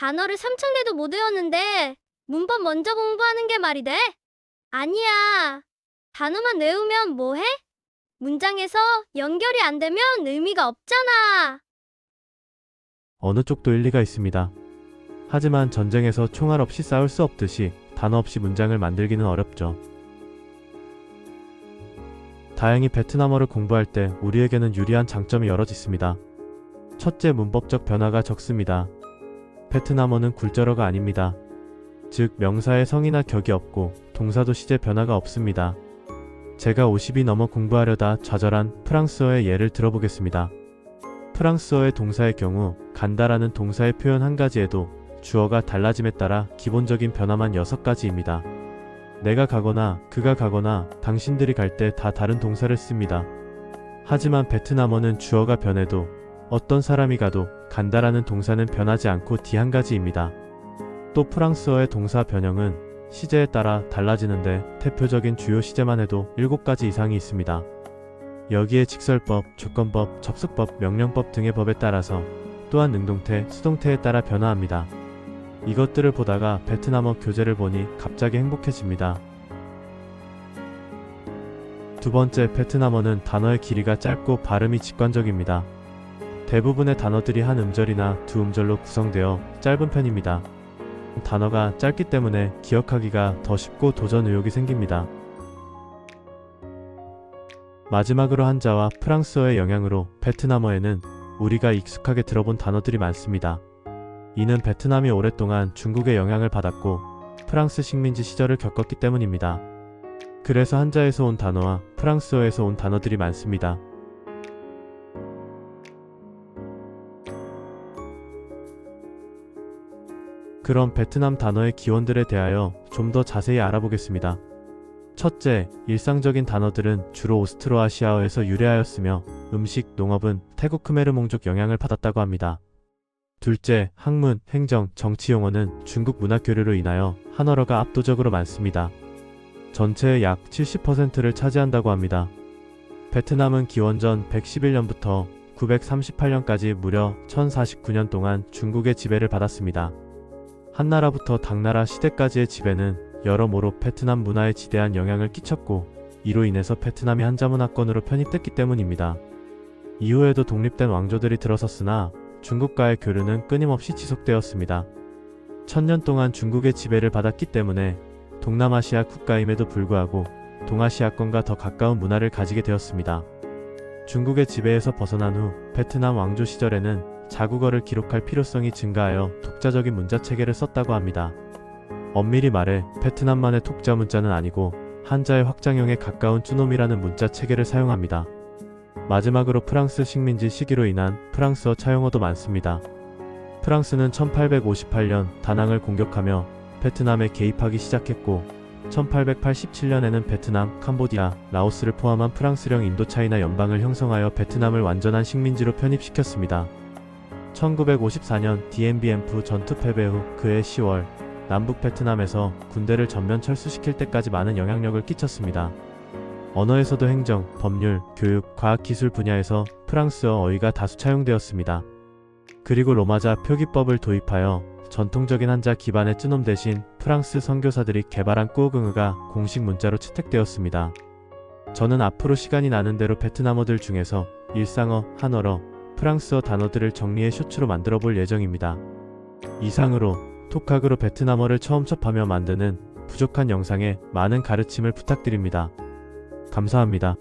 단어를 3천개도 못 외웠는데 문법 먼저 공부하는 게 말이 돼? 아니야. 단어만 외우면 뭐 해? 문장에서 연결이 안 되면 의미가 없잖아. 어느 쪽도 일리가 있습니다. 하지만 전쟁에서 총알 없이 싸울 수 없듯이 단어 없이 문장을 만들기는 어렵죠. 다행히 베트남어를 공부할 때 우리에게는 유리한 장점이 여럿 있습니다. 첫째 문법적 변화가 적습니다. 베트남어는 굴절어가 아닙니다. 즉 명사의 성이나 격이 없고 동사도 시제 변화가 없습니다. 제가 50이 넘어 공부하려다 좌절한 프랑스어의 예를 들어보겠습니다. 프랑스어의 동사의 경우 간다라는 동사의 표현 한 가지에도 주어가 달라짐에 따라 기본적인 변화만 6가지입니다. 내가 가거나 그가 가거나 당신들이 갈 때 다 다른 동사를 씁니다. 하지만 베트남어는 주어가 변해도 어떤 사람이 가도 간다라는 동사는 변하지 않고 D 한 가지입니다. 또 프랑스어의 동사 변형은 시제에 따라 달라지는데 대표적인 주요 시제만 해도 7가지 이상이 있습니다. 여기에 직설법, 조건법, 접속법, 명령법 등의 법에 따라서 또한 능동태, 수동태에 따라 변화합니다. 이것들을 보다가 베트남어 교재를 보니 갑자기 행복해집니다. 두 번째, 베트남어는 단어의 길이가 짧고 발음이 직관적입니다. 대부분의 단어들이 한 음절이나 두 음절로 구성되어 짧은 편입니다. 단어가 짧기 때문에 기억하기가 더 쉽고 도전 의욕이 생깁니다. 마지막으로 한자와 프랑스어의 영향으로 베트남어에는 우리가 익숙하게 들어본 단어들이 많습니다. 이는 베트남이 오랫동안 중국의 영향을 받았고 프랑스 식민지 시절을 겪었기 때문입니다. 그래서 한자에서 온 단어와 프랑스어에서 온 단어들이 많습니다. 그럼 베트남 단어의 기원들에 대하여 좀 더 자세히 알아보겠습니다. 첫째, 일상적인 단어들은 주로 오스트로아시아어에서 유래하였으며 음식, 농업은 태국 크메르몽족 영향을 받았다고 합니다. 둘째, 학문, 행정, 정치 용어는 중국 문화 교류로 인하여 한어로가 압도적으로 많습니다. 전체의 약 70%를 차지한다고 합니다. 베트남은 기원전 111년부터 938년까지 무려 1049년 동안 중국의 지배를 받았습니다. 한나라부터 당나라 시대까지의 지배는 여러모로 베트남 문화에 지대한 영향을 끼쳤고 이로 인해서 베트남이 한자 문화권으로 편입됐기 때문입니다. 이후에도 독립된 왕조들이 들어섰으나 중국과의 교류는 끊임없이 지속되었습니다. 천년 동안 중국의 지배를 받았기 때문에 동남아시아 국가임에도 불구하고 동아시아권과 더 가까운 문화를 가지게 되었습니다. 중국의 지배에서 벗어난 후 베트남 왕조 시절에는 자국어를 기록할 필요성이 증가하여 독자적인 문자 체계를 썼다고 합니다. 엄밀히 말해 베트남만의 독자 문자는 아니고 한자의 확장형에 가까운 쭈놈이라는 문자 체계를 사용합니다. 마지막으로 프랑스 식민지 시기로 인한 프랑스어 차용어도 많습니다. 프랑스는 1858년 다낭을 공격하며 베트남에 개입하기 시작했고 1887년에는 베트남, 캄보디아, 라오스를 포함한 프랑스령 인도차이나 연방을 형성하여 베트남을 완전한 식민지로 편입시켰습니다. 1954년 DMBM프 전투 패배 후 그해 10월 남북 베트남에서 군대를 전면 철수시킬 때까지 많은 영향력을 끼쳤습니다. 언어에서도 행정, 법률, 교육, 과학기술 분야에서 프랑스어 어휘가 다수 차용되었습니다. 그리고 로마자 표기법을 도입하여 전통적인 한자 기반의 쯔놈 대신 프랑스 선교사들이 개발한 꾸오긍의가 공식 문자로 채택되었습니다. 저는 앞으로 시간이 나는 대로 베트남어들 중에서 일상어, 한어러, 프랑스어 단어들을 정리해 쇼츠로 만들어 볼 예정입니다. 이상으로 톡학으로 베트남어를 처음 접하며 만드는 부족한 영상에 많은 가르침을 부탁드립니다. 감사합니다.